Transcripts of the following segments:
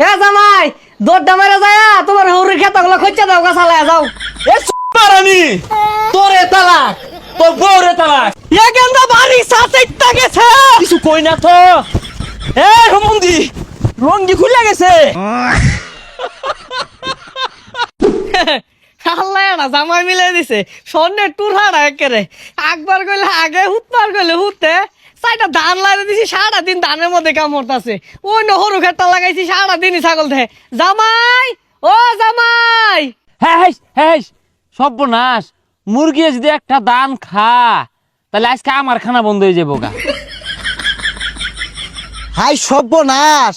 এ জামাই দৌড়টা মেরে যায় তোমার হৌরির খেতা গুলো খোঁজা দাও গাছালায় যাও। এ মারানি তোরে তালাক তোর বউরে তালাক। এ গেন্দা বাড়ি সাথে গেছে। কিছু কই না তো। এ রমন্দি রঙ্গি খুলে গেছে। আল্লাহ জামাই মিলে দিছে। স্বর্ণের টুর হাড়া একেরে একবার কইলে আগে হুতবার কইলে হুতে। সাইডা ধান লাগে দিছি সারা দিন ধানের মধ্যে কামড়তাছে ওই ন হরু খেটটা লাগাইছি সারা দিনই ছাগল ধে। জামাই ও জামাই! হ্যাঁ হ্যাঁ হ্যাঁ সর্বনাশ। মুরগি যদি একটা দান খা তাহলে আজকে আমার খানা বন্ধ হয়ে যাব গা। হাই সর্বনাশ।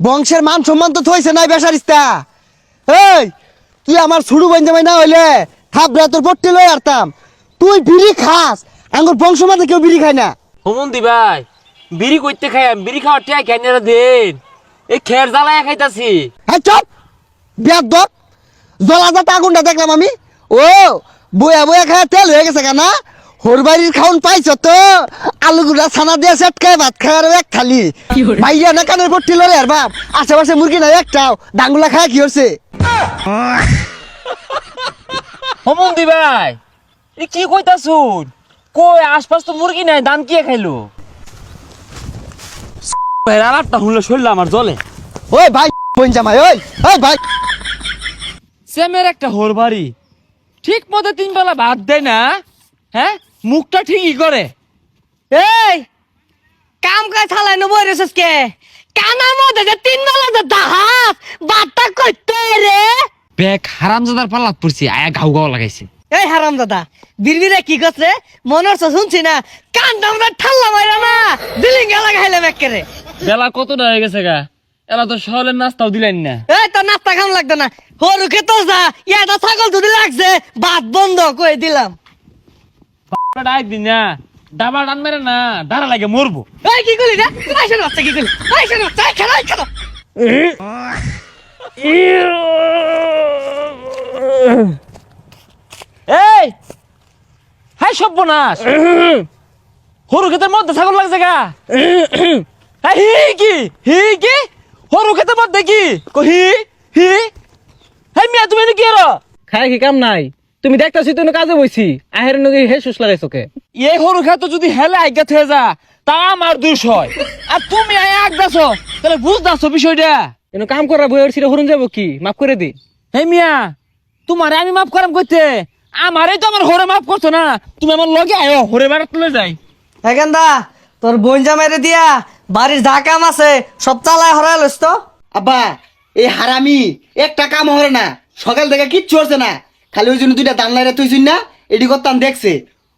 বংশের মান সম্মান তো থইছে নাই বেসারিস্তা। এই তুই আমার ছুড়ু বন্ধে না হইলে থাবরা তোর পট্টি লই আরতাম। তুই বিড়ি খাস আঙ্গুর বংশ মাঝে কেউ বিড়ি খায় না। হোমন্দি ভাই বিড়ি করতে খাই বিড়ি খাওয়ার টিয়া কেন দিন? এই খের জ্বালায় খাইতাছি। হ্যাঁ চপ বিয়ার দপ জলাজাত আগুনটা দেখলাম আমি। ও বয়া বয়া খায় তেল হয়ে গেছে কেনা। হরবাড়ির খাউন পাইছ তো আলু গুড়া ছানা দিয়ে সেট খায় ভাত খায় আর এক থালি। ভাইয়া না কানের পট্টি লড়ে আর বাপ আশেপাশে মুরগি নাই একটাও ডাঙ্গুলা খায় কি হচ্ছে হোমন্দি ভাই এ কি কইতাছুন? কই আশপাশ তো মুরগি নাই দান কি খাইলো? শুনলে শরীর আমার জলে ওই ভাই বোন জামাই ওই ওই ভাই। সেমের একটা হোর বাড়ি ঠিক মতো তিন বেলা ভাত দেয় না হ্যাঁ? মুখটা ঠিকই করে। এই কাম কাজ ছালাই নবো রেছিস কে কানার মধ্যে যে তিন বেলা যে দাহাস বাট্টা করতে রে? ব্যাগ হারামজাদার পাল্লাত পড়ছি আয়া ঘাউ ঘাউ লাগাইছে। এই হারাম দাদা বিড়বিড়ে কি করছে? মনে হচ্ছে শুনছি না। কান আমরা ঠাল্লা মাইরা না দিলিং গেলা খাইলাম একেরে বেলা কতটা হয়ে গেছে গা? এলা তো সকালের নাস্তাও দিলেন না। এই তো নাস্তা খাম লাগতো না। হরু খেতো যা ইয়াটা ছাগল দুধ লাগছে ভাত বন্ধ কই দিলাম। ডাক দিন না ডাবা ডান মেরে না দাঁড়া লাগে মরবো। এই কি করলি রে? আইসা বাচ্চা কি করলি? আইসা বাচ্চা খেলা খেলা। এই হাই সর্বনাশ হরু মধ্যে ছাগল লাগছে গা। হি কি? হি কি? হরু মধ্যে কি? হি হি। হাই মিয়া তুমি কি আরও খাই কি কাম নাই? তুমি দেখতাছি তুমি কাজে বইছি। আহের নগে হে সুস লাগাইছো কে? এই হরু যদি হেলে আজ্ঞা থেকে যা তা আমার দোষ হয়। আর তুমি আয় আগদাছ তাহলে বুঝদাছো বিষয়টা। এনে কাম করা বইয়ের ছিড়ে হরুন যাব কি? মাফ করে দি। হে মিয়া তোমারে আমি মাফ করাম করতে আমারই তো আমার হরে মাফ করছ না। তুমি আমার লগে আয়ো হরে বেড়াত তুলে যাই। এখানদা তোর বোন জামাইরে দিয়া বাড়ির যা কাম আছে সব চালায় হরাই লইস তো। আব্বা এই হারামি একটা কাম হরে না সকাল থেকে কিচ্ছু হচ্ছে না। খালি ওই জন্য দুইটা দান লাইরা তুই না এডি করতাম দেখছে।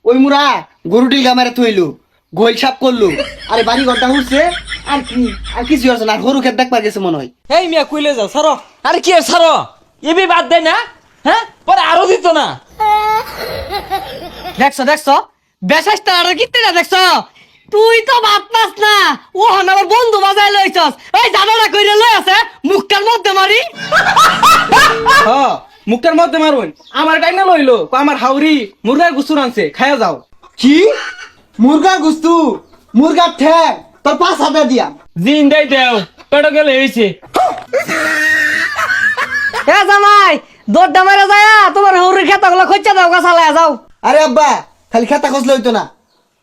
ওই মুরা গরু ডিল গামারে থইলু গোল সাপ করলু। আরে বাড়ি ঘরটা উঠছে আর কি আর কিছু হচ্ছে না আর গরু খেত দেখবার গেছে মনে হয়। এই মিয়া কইলে যাও সারো আরে কি ছাড়ো। এবি বাদ দেয় না হ্যাঁ? পরে আরও দিত না। দেখছ দেখছ? বেশাইস্তা আর কিতে না দেখছ? তুই তো ভাত পাস না। ও হন আমার বন্ধু বাজাই লইছস। এই জানালা কইরে লই আছে মুখটার মধ্যে মারি। হ মুখটার মধ্যে মারুন। আমার টাইম না লইলো আমার হাউরি মুরগার গুসুর আনছে খায়া যাও। কি? মুরগার গুস্তু? মুরগার ঠ্যাং তোর পাঁচ হাজার দিয়া। জিন দেই দেও পেটো গেলে হয়েছে এ জামাই দৌড়টা মেরে যায় তোমার হৌরির খেতা গুলো খোঁজা দাও গাছালায় যাও। আরে আব্বা খালি খেতা খসলে হইতো না।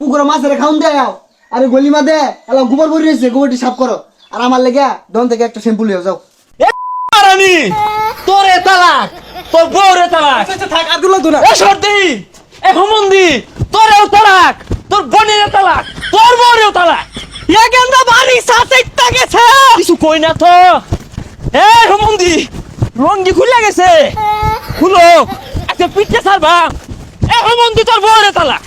পুকুরে মাছের খাউন দেয় আও। আরে গলি মা দে এলাম গোবর ভরি রয়েছে গোবরটি সাফ করো। আর আমার লেগে দন থেকে একটা শ্যাম্পু লিয়ে যাও। রানী তোরে তালাক তোর বউরে তালাক। থাক আরগুলো না এ সর্দি! এ হুমন্দি তোরেও তালাক তোর বোনের তালাক তোর বউরেও তালাক। এ গেন্দা বাড়ি সাথে গেছে। কিছু কই না তো। এ হুমন্দি রঙ্গি খুলে গেছে। খুলো। একটা পিঠে সারবা এখন মন্দির তোর বউরে তালাক